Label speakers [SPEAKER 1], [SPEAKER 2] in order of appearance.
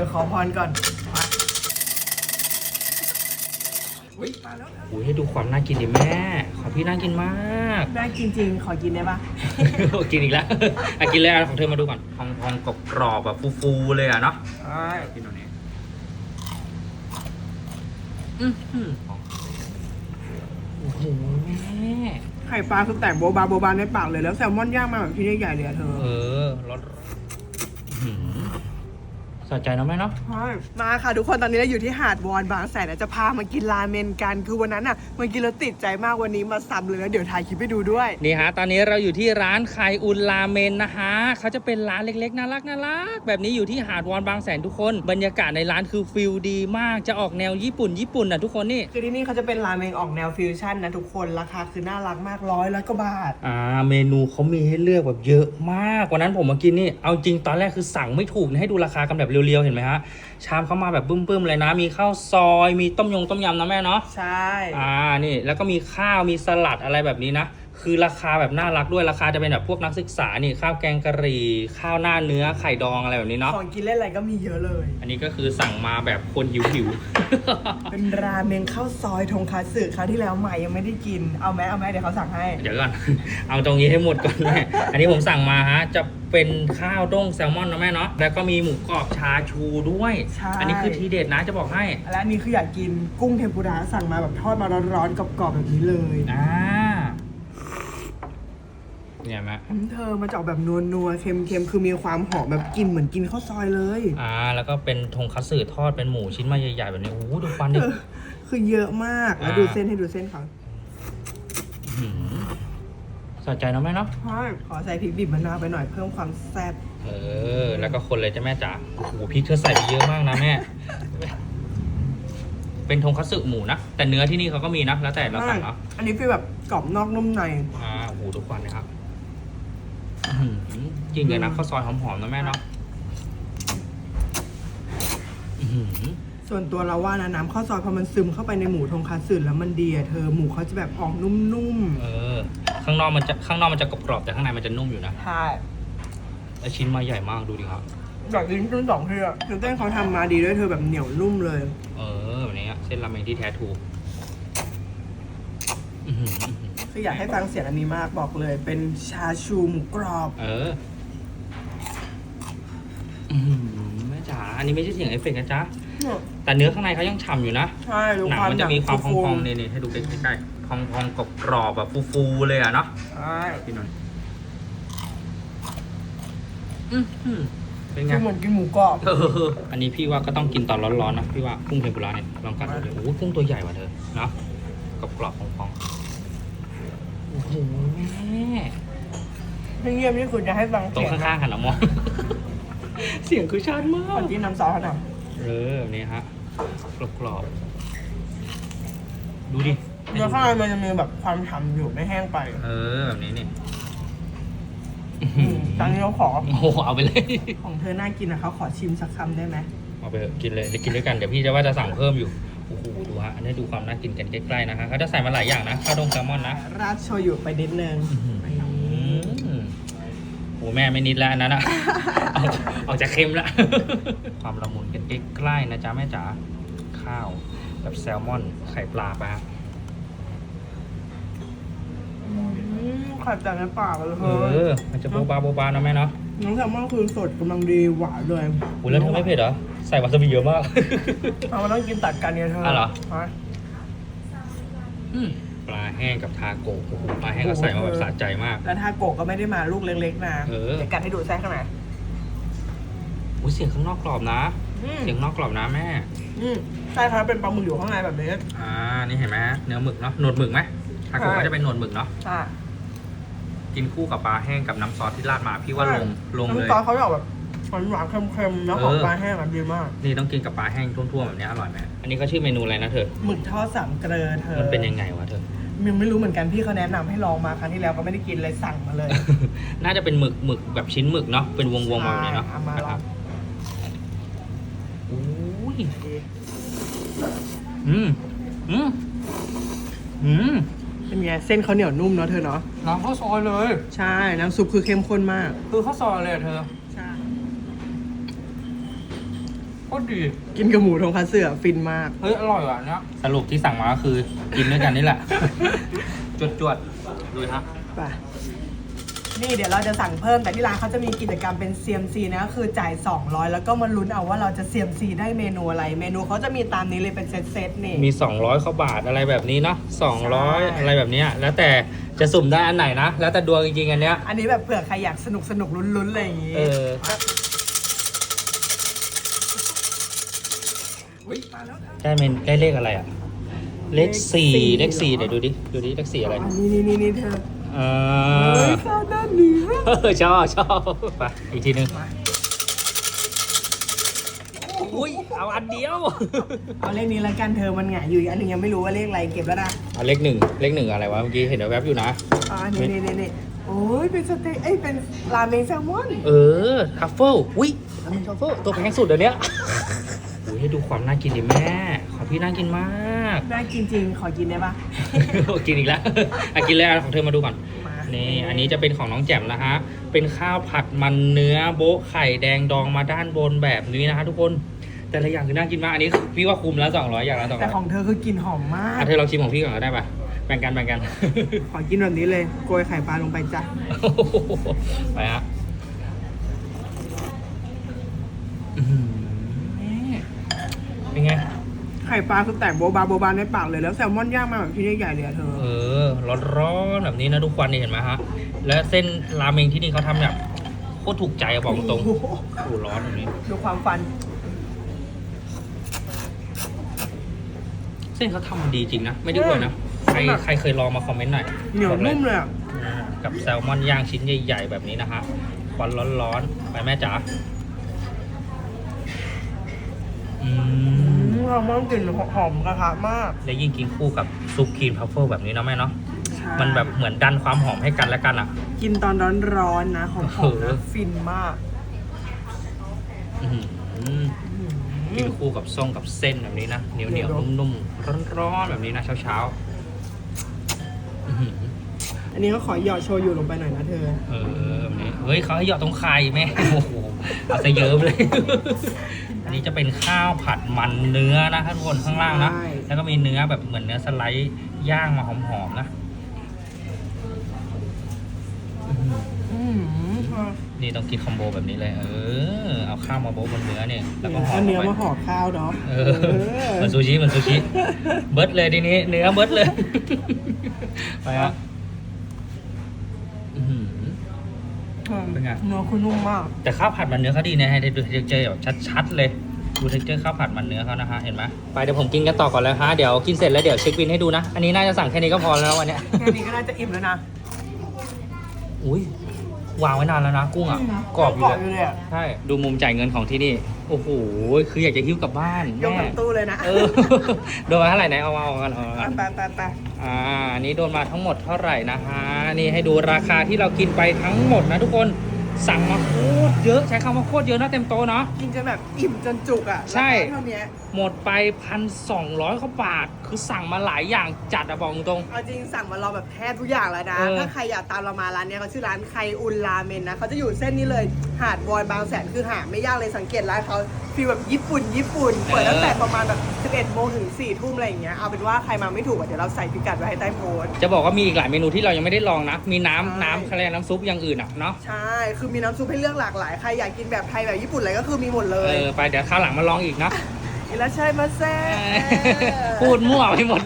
[SPEAKER 1] ดี๋ยวขอพรก่อนมา
[SPEAKER 2] อุ้ย
[SPEAKER 1] มาแล้ว
[SPEAKER 2] อุ้ยให้ดูความน่ากินดิแม่ ของพี่น่ากินมาก
[SPEAKER 1] ได้กินจริงขอกินได้ปะ
[SPEAKER 2] กินอีกแล้วอะกินเลยอะของเธอมาดูก่อนพองพองกรอบกรอบๆแบบฟูๆเลยอะเนาะ
[SPEAKER 1] ใช่
[SPEAKER 2] กินตรงนี้อื้อหือโอ้โหแม่
[SPEAKER 1] ไข่ปลาคือแตกโบบาโบบาในปากเลยแล้วแซลมอนย่างมาแบบที่ใหญ่ๆเลยอะเธอ
[SPEAKER 2] เออรสอื้อหือ สะใจเนอะแม่เนาะ
[SPEAKER 1] ใช่มาค่ะทุกคนตอนนี้เราอยู่ที่หาดวอนบางแสนนะจะพามากินราเมนกัน คือวันนั้นอะมากินแล้วติดใจมากวันนี้มาซ้ำเลยแล้วเดี๋ยวถ่ายคลิปให้ดูด้วย
[SPEAKER 2] นี่ฮะ ตอนนี้เราอยู่ที่ร้านไคอุนราเมนนะฮะเขาจะเป็นร้านเล็กๆน่ารักน่ารักแบบนี้อยู่ที่หาดวอนบางแสนทุกคน บรรยากาศในร้านคือฟิลดีมากจะออกแนวญี่ปุ่นญี่ปุ่นนะทุกคนนี่
[SPEAKER 1] คือที่นี่เขาจะเป็นราเมงออกแนวฟิวชั่นนะทุกคนราคาคือน่ารักมากร้อยแล้วก็บาท
[SPEAKER 2] อ่าเมนูเขามีให้เลือกแบบเยอะมากวันนั้นผมมากินนี่เอาจริงตอนแรกคือสั่งไม่ถูกนะให้ดูราคากันแบบเรียวๆเห็นไหมฮะชามเขามาแบบบึ้มๆเลยนะ มีข้าวซอยมีต้มยงต้มยำนะแม่เนาะ
[SPEAKER 1] ใช่
[SPEAKER 2] อ่านี่แล้วก็มีข้าวมีสลัดอะไรแบบนี้นะคือราคาแบบน่ารักด้วยราคาจะเป็นแบบพวกนักศึกษานี่ข้าวแกงกะหรี่ข้าวหน้าเนื้อไข่ดองอะไรแบบนี้เนาะ
[SPEAKER 1] ของกินเล่นอะไรก็มีเยอะเลย
[SPEAKER 2] อันนี้ก็คือสั่งมาแบบคนหิวหิวๆ
[SPEAKER 1] เป็นราเมงข้าวซอยทงคัตสึคราวที่แล้วใหม่ยังไม่ได้กิน เอาไหมเอาไหมเดี๋ยวเขาสั่งให้
[SPEAKER 2] เดี๋ยวก่อน เอาตรงนี้ให้หมดก่อนแม่ อันนี้ผมสั่งมาฮะ จะเป็นข้าวด้งแซลมอนนะแม่เนาะ แล้วก็มีหมูกรอบชาชูด้วย
[SPEAKER 1] ใช่
[SPEAKER 2] อันี้คือทีเด็ดนะจะบอกให้
[SPEAKER 1] และอันนี้คืออยากกินกุ้งเทมปุระสั่งมาแบบทอดมาร้อนๆกรอบๆแบบนี้เลย
[SPEAKER 2] อ่า เนี่ยแม่
[SPEAKER 1] อืมเธอมาจะออกแบบนัวๆเค็มๆคือมีความหอมแบบกลินเหมือนกินข้าวซอยเลย
[SPEAKER 2] อ่า แล้วก็เป็นทงคัตสึทอดเป็นหมูชิ้นมาใหญ่ๆแบบนี้โอ้โหดูควันดิ
[SPEAKER 1] เออคือเยอะมากแล้ว
[SPEAKER 2] อ่า
[SPEAKER 1] ดูเส้นให้ดูเส้นเขา
[SPEAKER 2] หือสะใจเนอะแม่เนาะ
[SPEAKER 1] ใช่ขอใส่พริกดิบมะนาวไปหน่อยเพิ่มความแซ่บ
[SPEAKER 2] เออ แล้วก็คนเลยจ้ะแม่จ๋า โอ้โหพริกเธอใส่ไปเยอะมากนะแม่ เป็นทงคัตสึหมูนะ แต่เนื้อที่นี่เขาก็มีนะ แล้วแต่เราสั่งเอา
[SPEAKER 1] อันนี้คือแบบกรอบนอกนุ่มใน
[SPEAKER 2] อ่าโอ้โหทุกวันนะครับอื้อหือ กินกับน้ำข้าวซอยหอมๆนะแม่เนาะอื้อหือ
[SPEAKER 1] ส่วนตัวเราว่านะน้ำข้าวซอยพอมันซึมเข้าไปในหมูทงคัตสึแล้วมันดีอะเธอหมูเขาจะแบบออกนุ่ม
[SPEAKER 2] เออ ข้างนอกมันจะข้างนอกมันจะกรอบๆแต่ข้างในมันจะนุ่มอยู่นะ
[SPEAKER 1] ๆใช่
[SPEAKER 2] แล้วชิ้นมาใหญ่มากดูดิครับ
[SPEAKER 1] อยากกินทั้งสองที่อะคือเต้นเขาทำมาดีด้วยเธอแบบเหนียวนุ่มเลย
[SPEAKER 2] เออแบบนี้อะเส้นราเมงที่แท้ถูกอื้อหืออื้อหือ
[SPEAKER 1] คืออยากให้ฟังเสียงอันนี้มากบอกเลย เป็นชาชูหมูกรอบ
[SPEAKER 2] เอออื้อหือแม่จ๋าอันนี้ไม่ใช่เสียงเอฟเฟกต์นะจ๊ะแต่เนื้อข้างในเขายังฉ่ำอยู่นะ
[SPEAKER 1] ใช่ดู
[SPEAKER 2] หนัง
[SPEAKER 1] ความ
[SPEAKER 2] มันจะมีความพ
[SPEAKER 1] ฟู
[SPEAKER 2] องๆนี่ๆให้ดูใกล้ๆพองๆกรอบๆแบบฟูๆเลยอะเนาะ
[SPEAKER 1] ใช่
[SPEAKER 2] พี่หน่อยอือหือเป็นไง
[SPEAKER 1] คือเหมือนกินหมูกรอบ
[SPEAKER 2] เอออันนี้พี่ว่าก็ต้องกินตอนร้อนๆนะพี่ว่ากุ้งเทมปุระเนี่ยลองกัดดูเลยโอ้โหกุ้งตัวใหญ่กว่าเธอเนาะกรอบๆพองๆโอ้โหแม่
[SPEAKER 1] เงียบๆนี่คือจะให้ฟัง
[SPEAKER 2] ตรง
[SPEAKER 1] เสียง
[SPEAKER 2] ข้างๆหันมามอง เสียงคือชัดมา
[SPEAKER 1] ก่อน
[SPEAKER 2] ก
[SPEAKER 1] ที่น้ำซอสเขาท
[SPEAKER 2] เออแบบนี้ฮะกรอบๆดูดิำ
[SPEAKER 1] เนื้อข้างในมันจะมีแบบความฉ่ำอยู่ไม่แห้งไป
[SPEAKER 2] เออแบบนี้นี่
[SPEAKER 1] อืมตอนนี้เราขอ
[SPEAKER 2] โอ้โหเอาไปเลย
[SPEAKER 1] ของเธอน่ากินนะเขาขอชิมสักคำได้ไหม
[SPEAKER 2] เอาไปเถอะกินเลยเดี๋ยวกินด้วยกัน เดี๋ยวพี่จะว่าจะสั่งเพิ่มอยู่ โอ้โหดูฮะอันนี้ดูความน่ากินกันใกล้ๆนะคะเขาจะใส่มาหลายอย่างนะข้าวดงแซลมอนนะ
[SPEAKER 1] ราดโชยุไปนิดนึง
[SPEAKER 2] อืมโอ้แม่ไม่นิดแล้วอันนั้นอะเอาเอาจะเค็มละความละมุนกันใกล้ๆนะจ๊ะแม่จ๋าข้าวแบบแซลมอนไข่ปลาปะฮะ
[SPEAKER 1] อืมขัดจากในปากเลย
[SPEAKER 2] เอ
[SPEAKER 1] เฮ้ย
[SPEAKER 2] อมันจะโบบาโบบานะแม่เนาะ
[SPEAKER 1] น้องแซลมอนคือสดกำลังดีหวานเลย
[SPEAKER 2] โอ้แล้วเธอไม่เผ็ดเหรอ ใส่วาซาบิเยอะมาก
[SPEAKER 1] เอามันต้องกินตัดกันเนี่ยเธอ
[SPEAKER 2] อะเหรอ
[SPEAKER 1] ฮะ
[SPEAKER 2] อืมปลาแห้งกับทาโกะโอ้โหปลาแห้งก็ใส่มาแบบสะใจมาก
[SPEAKER 1] แล้วทาโกะก็ไม่ได้มาลูกเล็กๆนะ
[SPEAKER 2] เออ
[SPEAKER 1] ดี๋ยวกัดให้ดูไส้ข้างใน
[SPEAKER 2] อุ้ยเสียงข้างนอกกรอบนะ
[SPEAKER 1] อืม
[SPEAKER 2] เสียงนอกกรอบนะแม่
[SPEAKER 1] อืมไส้เขาเป็นปลาหมึกอยู่ข้างในแบบนี้
[SPEAKER 2] อ่า นี่เห็นไหมเนื้อหมึกเนาะ หนวดหมึกไหมทาโกะ
[SPEAKER 1] ใช่
[SPEAKER 2] ก็จะเป็นหนวดหมึกเนาะ
[SPEAKER 1] ใช่
[SPEAKER 2] กินคู่กับปลาแห้งกับน้ำซอสที่ราดมาพี่ว่าลงลงเลย
[SPEAKER 1] น้ำซอสเขาจะออกแบบหวานๆเค็มๆแล้วของ
[SPEAKER 2] เออ
[SPEAKER 1] ปลาแห้งมันดีมาก
[SPEAKER 2] นี่ต้องกินกับปลาแห้งท่วมๆแบบนี้อร่อยไหมอันนี้เขาชื่อเมนูอะไรนะเธอ
[SPEAKER 1] หมึกทอดสามเกลือเธอ
[SPEAKER 2] มันเป็นยังไงวะเธอ
[SPEAKER 1] ยังไม่รู้เหมือนกันพี่เขาแนะนำให้ลองมาครั้งที่แล้วก็ไม่ได้กินเลยสั่งมาเลย
[SPEAKER 2] น่าจะเป็นหมึกหมึกแบบชิ้นหมึกเนาะเป็นวงๆแบบนี้เนาะ
[SPEAKER 1] ใช่เอามาลอง
[SPEAKER 2] อุ้ยอืมอืมอืม
[SPEAKER 1] เป็นไงเส้นเขาเหนียวนุ่มเนาะเธอเนาะ
[SPEAKER 2] น้ำข้าวซอยเลย
[SPEAKER 1] ใช่น้ำซุปคือเข้มข้นมาก
[SPEAKER 2] คือข้าวซอยเลยอะเธอ
[SPEAKER 1] ใช่
[SPEAKER 2] โคตรดี
[SPEAKER 1] กินกับหมูทงคัตสึอะฟินมาก
[SPEAKER 2] เฮ้ยอร่อยว่ะเนี่ยสรุปที่สั่งมาก็คือกินด้วยกันนี่แหละ จวดจวดๆดูฮะ
[SPEAKER 1] ไป นี่เดี๋ยวเราจะสั่งเพิ่มแต่ที่ร้านเขาจะมีกิจกรรมเป็น CMC นะก็คือจ่าย 200 แล้วก็มาลุ้นเอาว่าเราจะ CMC ได้เมนูอะไร เมนูเขาจะมีตามนี้เลยเป็นเซตเซตๆนี่
[SPEAKER 2] มี 200เข้าบาทอะไรแบบนี้เนาะ
[SPEAKER 1] ใช่
[SPEAKER 2] 200 อะไรแบบเนี้ยแล้วแต่จะสุ่มได้อันไหนนะ แล้วแต่ดวงจริงๆอันเนี้ย
[SPEAKER 1] อันนี้แบบเผื่อใครอยากสนุกสนุกลุ้นๆอะไรอย่างงี้
[SPEAKER 2] เออ
[SPEAKER 1] อุ๊ยมาแล้ว
[SPEAKER 2] ได้เมนได้เลขอะไรอะเลขสี่เลขสี่เดี๋ยวดูดิดูดิเลขสี่อะไร
[SPEAKER 1] อันนี้นี่นี่นี่เธอ
[SPEAKER 2] อ่า
[SPEAKER 1] เฮ้ยข้าวด้านนี้
[SPEAKER 2] เออชอบชอบไปอีกทีหนึง
[SPEAKER 1] มา
[SPEAKER 2] อุ้ยเอาอันเดียว
[SPEAKER 1] เอาเลขนี้แล้วกันเธอมันหงายอยู่อีกอันหนึงยังไม่รู้ว่าเลขอะไรเก็บแล้วนะ
[SPEAKER 2] เอาเลขหนึ่งเลขหนึ่งอะไรวะเมื่อกี้เห็นแวบๆอยู่นะ
[SPEAKER 1] อ่านี่นี่นี่นี่โอ้ยเป็นสเต็กเอ้ยเป็นราเมงแซลมอน
[SPEAKER 2] เออทัฟเฟิลอุ้ยราเมงทัฟเฟิลตัวแพงสุดเดี๋ยวนี้ อุ้ยให้ดูความน่ากินดิแม่ ของพี่น่ากินมาก
[SPEAKER 1] น่ากินจริงขอกินได้ปะ
[SPEAKER 2] กินอีกแล้วอะกินเลยอะของเธอมาดูก่อน
[SPEAKER 1] มา
[SPEAKER 2] นี่ อันนี้จะเป็นของน้องแจ่มนะฮะ เป็นข้าวผัดมันเนื้อโบ๊ะไข่แดงดองมาด้านบนแบบนี้นะฮะทุกคน แต่ละอย่างคือน่ากินมาก อันนี้พี่ว่าคุ้มแล้ว200อย่างละ200
[SPEAKER 1] แต่ของเธอคือกลิ่นหอมมาก
[SPEAKER 2] อะเธอลองชิมของพี่ก่อนก็ได้ปะแบ่งกันแบ่งกัน
[SPEAKER 1] ขอกินแบบนี้เลยโกยไข่ปลาลงไปจ้ะ
[SPEAKER 2] ไปฮะอื้อหือ เป็นไง
[SPEAKER 1] ไข่ปลาคือแตกโบบาโบบาในปากเลยแล้วแซลมอนย่างมาแบบที่ใหญ่ๆเลยอะเธอ
[SPEAKER 2] เออ ร้อนๆแบบนี้นะทุกวันนี่เห็นไหมฮะ แล้วเส้นราเมงที่นี่เขาทำแบบโคตรถูกใจอะบอกตรง
[SPEAKER 1] โอ้โห
[SPEAKER 2] ๆโอ้ร้อนแบบนี้
[SPEAKER 1] ดูความฟัน
[SPEAKER 2] เส้นเขาทำมันดีจริงนะ ไม่ได้อวยนะ ใครใครเคยลองมาคอมเมนต์หน่อย
[SPEAKER 1] เหนียว
[SPEAKER 2] บอกเลย
[SPEAKER 1] นุ่มเลยอะ
[SPEAKER 2] อ่ากับแซลมอนย่างชิ้นใหญ่ ๆ แบบนี้นะฮะควันร้อนๆ ไปแม่จ๋า อื
[SPEAKER 1] อื
[SPEAKER 2] ม
[SPEAKER 1] มแซลมอนกลิ่นหอมกระทะมาก
[SPEAKER 2] แล้วยิ่งกินคู่กับซุปครีมทัฟเฟิลแบบนี้นะแม่เนาะ
[SPEAKER 1] ใช่
[SPEAKER 2] มันแบบเหมือนดันความหอมให้กันและกันอะ
[SPEAKER 1] กินตอนร้อนๆนะหอม
[SPEAKER 2] เอ
[SPEAKER 1] ๆ
[SPEAKER 2] อ
[SPEAKER 1] นะฟินมาก
[SPEAKER 2] อื้อหือกินคู่กับส้มกับเส้นแบบนี้นะเหนียวเหนียวๆนุ่มๆร้อนๆแบบนี้นะเช้าๆอื้อหือ
[SPEAKER 1] อันนี้ก็ขอหยอดโชยุลงไปหน่อยนะเธอ
[SPEAKER 2] เออแบบนี้เฮ้ยเขาให้หยอดตรงไข่แม่ โอ้โหเอาซะเยิ้มเลย อันนี้จะเป็นข้าวผัดมันเนื้อนะทุกคนข้างล่างนะ
[SPEAKER 1] ใช่
[SPEAKER 2] แล้วก็มีเนื้อแบบเหมือนเนื้อสไลด์ย่างมาหอมๆนะอื้อหือ
[SPEAKER 1] อืม
[SPEAKER 2] นี่ต้องกินคอมโบแบบนี้เลย เออ เอาข้าวมาโบ๊ะบนเนื้อเนี่ยแล้วก็ห่อ
[SPEAKER 1] เอาเนื้อ
[SPEAKER 2] ข้
[SPEAKER 1] มา
[SPEAKER 2] ไป
[SPEAKER 1] ห่อข้าวเนาะ
[SPEAKER 2] เออเหมือนซูชิเหมือนซูชิ เบิร์ดเลยทีนี้ เนื้อเบิร์ดเลย ไปฮะอื้อหือ เป็นไง
[SPEAKER 1] เนื้อคือนุ่มมาก
[SPEAKER 2] แต่ข้าวผัดมันเนื้อเขาดีนะให้ดูเท็กเจอร์แบบชัดๆเลยดูเท็กเจอร์ข้าวผัดมันเนื้อเขานะฮะเห็นไหมไปเดี๋ยวผมกินกันต่อก่อนแล้วฮะเดี๋ยวกินเสร็จแล้วเดี๋ยวเช็คบินให้ดูนะ อันนี้น่าจะสั่งแค่นี้ก็พอแล้ววันเนี้ย
[SPEAKER 1] แค่นี้ก็น่าจะอิ่มแล้วนะ
[SPEAKER 2] อุ้ย วางไว้นานแล้วนะกุ้งอะกรอบอยู่
[SPEAKER 1] กรอบ
[SPEAKER 2] เล
[SPEAKER 1] อยู่
[SPEAKER 2] ย
[SPEAKER 1] เลยอะ
[SPEAKER 2] ใช่ดูมุมจ่ายเงินของที่นี่ โอ้โหคืออยากจะหิ้วกลับบ้าน
[SPEAKER 1] ยก
[SPEAKER 2] แม่
[SPEAKER 1] ทั้งตู้เลยนะ
[SPEAKER 2] เออโดนมาเท่าไหร่ไหนเอามาเอากันเอากัน
[SPEAKER 1] ไปไปไป
[SPEAKER 2] อ่าอันนี้โดนมาทั้งหมดเท่าไหร่นะฮะนี่ให้ดูราคาที่เรากินไปทั้งหมดนะทุกคน สั่งมาโคตรเยอะใช้คำว่าโคตรเยอะนะเต็มโต๊ะเนาะ
[SPEAKER 1] กินจนแบบอิ่มจนจุกอะ
[SPEAKER 2] ใช่
[SPEAKER 1] แล้วก็เท่านี้
[SPEAKER 2] หมดไปพันสองร้อยกว่าบาท คือสั่งมาหลายอย่างจัดอะบอกตรง
[SPEAKER 1] เอาจริงสั่งมาเราแบบแทบทุกอย่างแล้วนะ
[SPEAKER 2] เออ
[SPEAKER 1] ถ้าใครอยากตามเรามาร้านเนี้ยเขาชื่อร้านไคอุนราเมนนะเขาจะอยู่เส้นนี้เลยหาดวอนบางแสนคือหาไม่ยากเลยสังเกตร้านเขา ฟีลแบบญี่ปุ่น ญี่ปุ่น เปิดตั้งแต่ประมาณแบบ11โมงถึง4ทุ่มอะไรอย่างเงี้ย เอาเป็นว่าใครมาไม่ถูกอะเดี๋ยวเราใส่พิกัดไว้ให้ใต้โพสต์
[SPEAKER 2] จะบอกว่ามีอีกหลายเมนูที่เรายังไม่ได้ลองนะ มีน้ำ
[SPEAKER 1] ใช่
[SPEAKER 2] น้ำคะแนนน้ำซุปอย่างอื่นอะเนาะ
[SPEAKER 1] ใช่ คือมีน้ำซุปให้เลือกหลากหลาย ใครอยากกินแบบไทยแบบญี่ปุ่นอะไรก็คือมีหมดเล
[SPEAKER 2] เอย อไปเดี๋ยวข้าวหลังมาลองอีกนะ
[SPEAKER 1] อิราชัยมาเซ่
[SPEAKER 2] พูดมั่วไปหมด